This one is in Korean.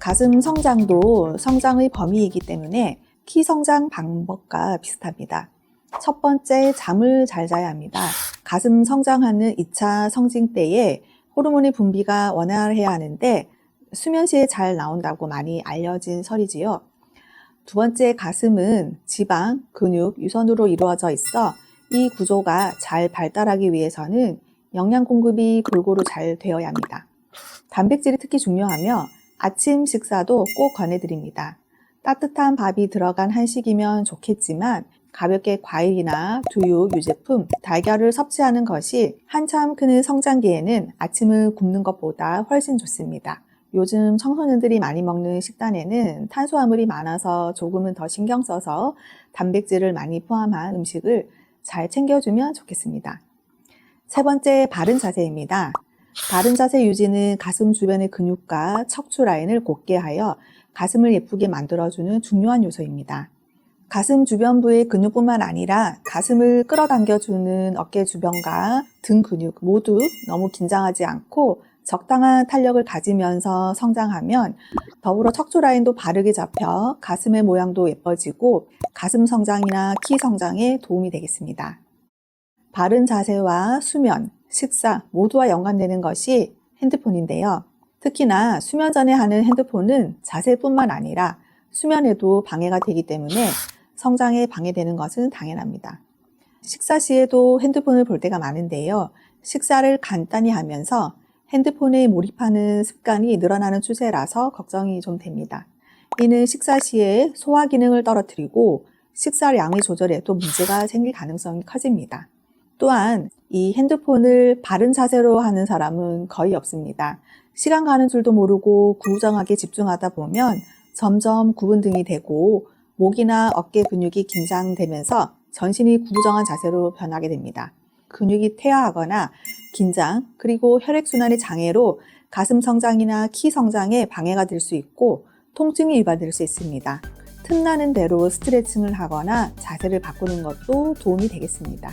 가슴 성장도 성장의 범위이기 때문에 키 성장 방법과 비슷합니다. 첫 번째, 잠을 잘 자야 합니다. 가슴 성장하는 2차 성징 때에 호르몬의 분비가 원활해야 하는데 수면 시에 잘 나온다고 많이 알려진 설이지요. 두 번째, 가슴은 지방, 근육, 유선으로 이루어져 있어 이 구조가 잘 발달하기 위해서는 영양 공급이 골고루 잘 되어야 합니다. 단백질이 특히 중요하며 아침 식사도 꼭 권해드립니다. 따뜻한 밥이 들어간 한식이면 좋겠지만 가볍게 과일이나 두유, 유제품, 달걀을 섭취하는 것이 한참 크는 성장기에는 아침을 굶는 것보다 훨씬 좋습니다. 요즘 청소년들이 많이 먹는 식단에는 탄수화물이 많아서 조금은 더 신경 써서 단백질을 많이 포함한 음식을 잘 챙겨주면 좋겠습니다. 세 번째, 바른 자세입니다. 바른 자세 유지는 가슴 주변의 근육과 척추 라인을 곧게 하여 가슴을 예쁘게 만들어주는 중요한 요소입니다. 가슴 주변부의 근육뿐만 아니라 가슴을 끌어당겨주는 어깨 주변과 등 근육 모두 너무 긴장하지 않고 적당한 탄력을 가지면서 성장하면 더불어 척추 라인도 바르게 잡혀 가슴의 모양도 예뻐지고 가슴 성장이나 키 성장에 도움이 되겠습니다. 바른 자세와 수면, 식사 모두와 연관되는 것이 핸드폰인데요. 특히나 수면 전에 하는 핸드폰은 자세뿐만 아니라 수면에도 방해가 되기 때문에 성장에 방해되는 것은 당연합니다. 식사 시에도 핸드폰을 볼 때가 많은데요. 식사를 간단히 하면서 핸드폰에 몰입하는 습관이 늘어나는 추세라서 걱정이 좀 됩니다. 이는 식사 시에 소화 기능을 떨어뜨리고 식사량의 조절에도 문제가 생길 가능성이 커집니다. 또한 이 핸드폰을 바른 자세로 하는 사람은 거의 없습니다. 시간 가는 줄도 모르고 구부정하게 집중하다 보면 점점 구분등이 되고 목이나 어깨 근육이 긴장되면서 전신이 구부정한 자세로 변하게 됩니다. 근육이 퇴화하거나 긴장, 그리고 혈액순환의 장애로 가슴 성장이나 키 성장에 방해가 될 수 있고 통증이 유발될 수 있습니다. 틈나는 대로 스트레칭을 하거나 자세를 바꾸는 것도 도움이 되겠습니다.